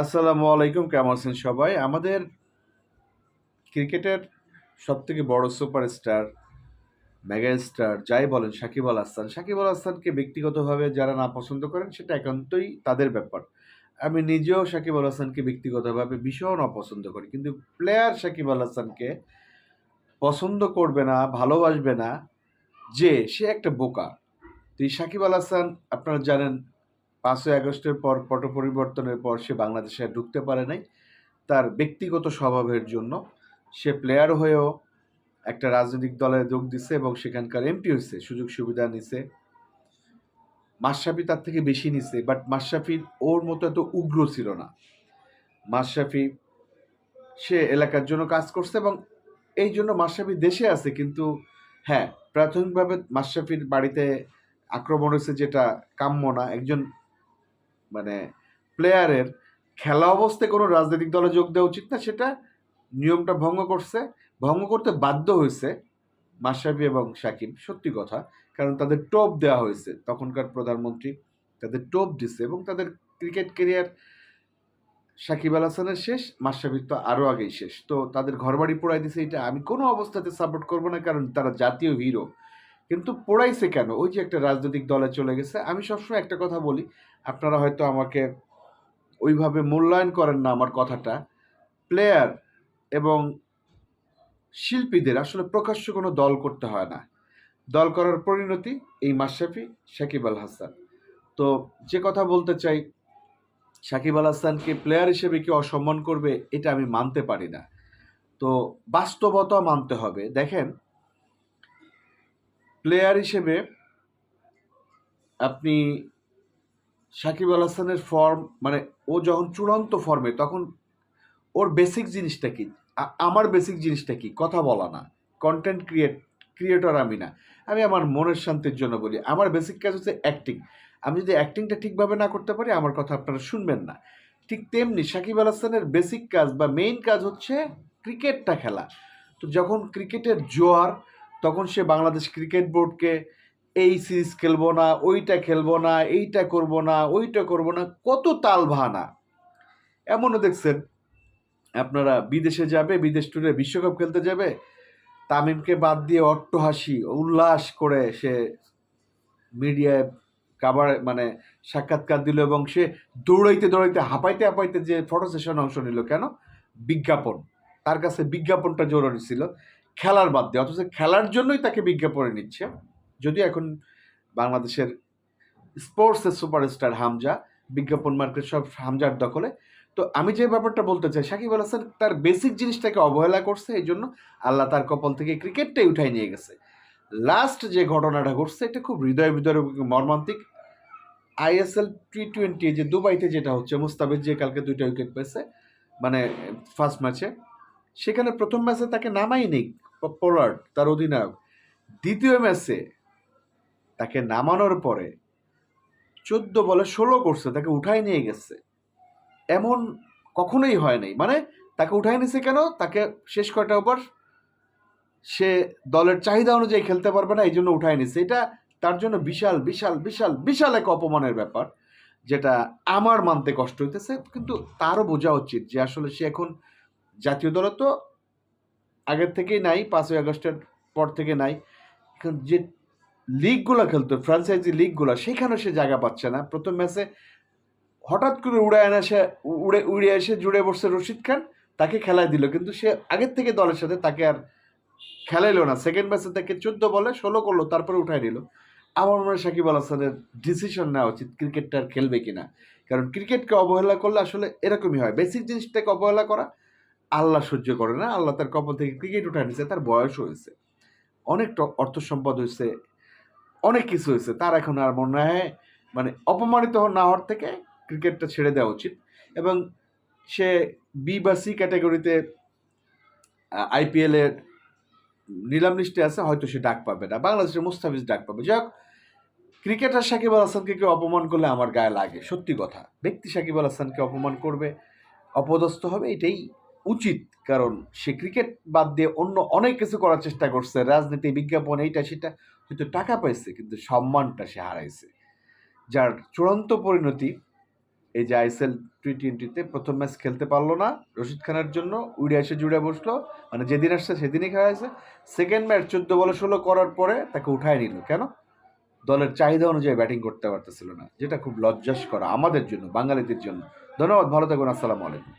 আসসালামু আলাইকুম, কেমন আছেন সবাই? আমাদের ক্রিকেটের সব থেকে বড় সুপারস্টার মেগা স্টার যাই বলেন, সাকিব আল হাসান। সাকিব আল হাসানকে ব্যক্তিগতভাবে যারা না পছন্দ করেন, সেটা একান্তই তাদের ব্যাপার। আমি নিজেও সাকিব আল হাসানকে ব্যক্তিগতভাবে ভীষণ অপছন্দ করি। কিন্তু প্লেয়ার সাকিব আল হাসানকে পছন্দ করবে না, ভালোবাসবে না, যে সে একটা বোকা। তো এই সাকিব আল হাসান, আপনারা জানেন পাঁচই আগস্টের পর পট পরিবর্তনের পর সে বাংলাদেশে ঢুকতে পারে নাই। তার ব্যক্তিগত স্বভাবের জন্য সে প্লেয়ার হয়েও একটা রাজনৈতিক দলে যোগ দিছে এবং সেখানকার এমপি হয়েছে সুযোগ সুবিধা নিছে। মাশরাফি তার থেকে বেশি নিছে বাট মাশরাফির ওর মতো এত উগ্র ছিল না। মাশরাফি সে এলাকার জন্য কাজ করছে এবং এই জন্য মাশরাফি দেশে আছে, কিন্তু হ্যাঁ প্রাথমিকভাবে মাশরাফির বাড়িতে আক্রমণ হয়েছে যেটা কাম্য না। একজন মানে প্লেয়ারের খেলা অবস্থায় কোনো রাজনৈতিক দলে যোগ দেওয়া উচিত না, সেটা নিয়মটা ভঙ্গ করছে। ভঙ্গ করতে বাধ্য হয়েছে মাশরাফি এবং সাকিব সত্যি কথা। কারণ তাদের টোপ দেওয়া হয়েছে তখনকার প্রধানমন্ত্রী। তাদের টোপ দিছে এবং তাদের ক্রিকেট কেরিয়ার সাকিব আল হাসানের শেষ, মাশরাফির তো আরও আগেই শেষ। তো তাদের ঘরবাড়ি পোড়াই দিছে, এটা আমি কোনো অবস্থাতে সাপোর্ট করব না, কারণ তারা জাতীয় হিরো কিন্তু পড়াইছে কেন? ওই যে একটা রাজনৈতিক দলে চলে গেছে। আমি সবসময় একটা কথা বলি, আপনারা হয়তো আমাকে ওইভাবে মূল্যায়ন করেন না আমার কথাটা। প্লেয়ার এবং শিল্পীদের আসলে প্রকাশ্য কোনো দল করতে হয় না। দল করার পরিণতি এই মাশরাফি, সাকিব আল হাসান। তো যে কথা বলতে চাই, সাকিব আল হাসানকে প্লেয়ার হিসেবে কি অসম্মান করবে, এটা আমি মানতে পারি না। তো বাস্তবতা মানতে হবে। দেখেন প্লেয়ার হিসেবে আপনি সাকিব আল হাসানের ফর্ম মানে ও যখন চূড়ান্ত ফর্মে তখন ওর বেসিক জিনিসটা কি? আমার বেসিক জিনিসটা কি? কথা বলা না। কন্টেন্ট ক্রিয়েট ক্রিয়েটর আমি না। আমি আমার মনের শান্তির জন্য বলি। আমার বেসিক কাজ হচ্ছে অ্যাক্টিং আমি যদি অ্যাক্টিংটা ঠিকভাবে না করতে পারি, আমার কথা আপনারা শুনবেন না। ঠিক তেমনি সাকিব আল হাসানের বেসিক কাজ বা মেইন কাজ হচ্ছে ক্রিকেটটা খেলা। তো যখন ক্রিকেটের জোয়ার তখন সে বাংলাদেশ ক্রিকেট বোর্ডকে, এই সিরিজ খেলব না, ওইটা খেলব না, এইটা করব না, ওইটা করব না, কত তাল ভানা এমনও দেখছেন, আপনারা বিদেশে যাবে, বিদেশ ট্যুরে বিশ্বকাপ খেলতে যাবে, তামিমকে বাদ দিয়ে অট্টহাসি উল্লাস করে সে মিডিয়ায় কাবার মানে সাক্ষাৎকার দিল এবং সে দৌড়াইতে দৌড়াইতে, হাঁপাইতে হাঁপাইতে যে ফটো সেশন অংশ নিল, কেন? বিজ্ঞাপন। তার কাছে বিজ্ঞাপনটা জরুরি ছিল। খেলার বাদ দিয়ে, অথচ খেলার জন্যই তাকে বিজ্ঞাপনে নিচ্ছে। যদিও এখন বাংলাদেশের স্পোর্টসের সুপারস্টার হামজা, বিজ্ঞাপন মার্কেট সব হামজার দখলে। তো আমি যে ব্যাপারটা বলতে চাই, সাকিব আল হাসান তার বেসিক জিনিসটাকে অবহেলা করছে, এই জন্য আল্লাহ তার কপাল থেকে ক্রিকেটটাই উঠাই নিয়ে গেছে। লাস্ট যে ঘটনাটা ঘটছে, এটা খুব হৃদয় বিদরক, মর্মান্তিক। আইএসএল টি টোয়েন্টি যে দুবাইতে যেটা হচ্ছে, মুস্তাফিজ যে কালকে দুইটা উইকেট পেয়েছে মানে ফার্স্ট ম্যাচে সেখানে প্রথম ম্যাচে তাকে নামাই নেই পোলার্ড, তার অধিনায়ক। দ্বিতীয় ম্যাচে তাকে নামানোর পরে চোদ্দ বলে ষোলো করছে, তাকে উঠাই নিয়ে গেছে। এমন কখনোই হয় নাই। মানে তাকে উঠাই নিছে কেন? তাকে শেষ কয়টা ওভার? সে দলের চাহিদা অনুযায়ী খেলতে পারবে না এই জন্য উঠাই নিছে। এটা তার জন্য বিশাল বিশাল বিশাল বিশাল এক অপমানের ব্যাপার, যেটা আমার মানতে কষ্ট হইতেছে। কিন্তু তারও বোঝা উচিত যে আসলে সে এখন জাতীয় দলে তো আগের থেকেই নাই, পাঁচই আগস্টের পর থেকে নাই। যে লিগগুলো খেলতো ফ্রাঞ্চাইজি লিগগুলো, সেখানেও সে জায়গা পাচ্ছে না। প্রথম ম্যাচে হঠাৎ করে উড়ে এনে সে, উড়ে উড়ে এসে জুড়ে বসছে রশিদ খান, তাকে খেলায় দিল। কিন্তু সে আগের থেকে দলের সাথে তাকে আর খেলাইলো না। সেকেন্ড ম্যাচে তাকে চোদ্দ বলে ষোলো করল, তারপরে উঠাই দিল আমার মনে হয় সাকিব আল হাসানের ডিসিশন নেওয়া উচিত ক্রিকেটটা আর খেলবে কিনা। কারণ ক্রিকেটকে অবহেলা করলে আসলে এরকমই হয়। বেসিক জিনিসটাকে অবহেলা করা আল্লাহ সহ্য করে না, আল্লাহ তার কপাল থেকে ক্রিকেট উঠে নিছে, তার বয়স হয়েছে। অনেক অর্থ সম্পদ হয়েছে, অনেক কিছু হয়েছে, তার এখন আর মনে হয় মানে অপমানিত না হওয়ার থেকে ক্রিকেটটা ছেড়ে দেওয়া উচিত। এবং সে বি বা সি ক্যাটাগরিতে আইপিএলের নিলাম লিস্টে আছে, হয়তো সে ডাক পাবে না। বাংলাদেশের মুস্তাফিজ ডাক পাবে। যাই হোক, ক্রিকেটার সাকিব আল হাসানকে কেউ অপমান করলে আমার গায়ে লাগে, সত্যি কথা। ব্যক্তি সাকিব আল হাসানকে অপমান করবে, অপদস্থ হবে, এটাই উচিত, কারণ সে ক্রিকেট বাদ দিয়ে অন্য অনেক কিছু করার চেষ্টা করছে। রাজনীতি, বিজ্ঞাপন, এইটা, সেটা, হয়তো টাকা পাইছে, কিন্তু সম্মানটা সে হারাইছে। যার চূড়ান্ত পরিণতি এই যে আইএসএল টি টোয়েন্টিতে প্রথম ম্যাচ খেলতে পারল না রশিদ খানের জন্য, উড়ে এসে জুড়ে বসল। মানে যেদিন আসছে, সেদিনই খেলা হয়েছে। সেকেন্ড ম্যাচ চোদ্দ বলে ষোলো করার পরে তাকে উঠায় নিল। কেন? দলের চাহিদা অনুযায়ী ব্যাটিং করতে পারতেছিল না, যেটা খুব লজ্জাস করা আমাদের জন্য, বাঙালিদের জন্য। ধন্যবাদ, ভালো থাকুন, আসসালামু আলাইকুম।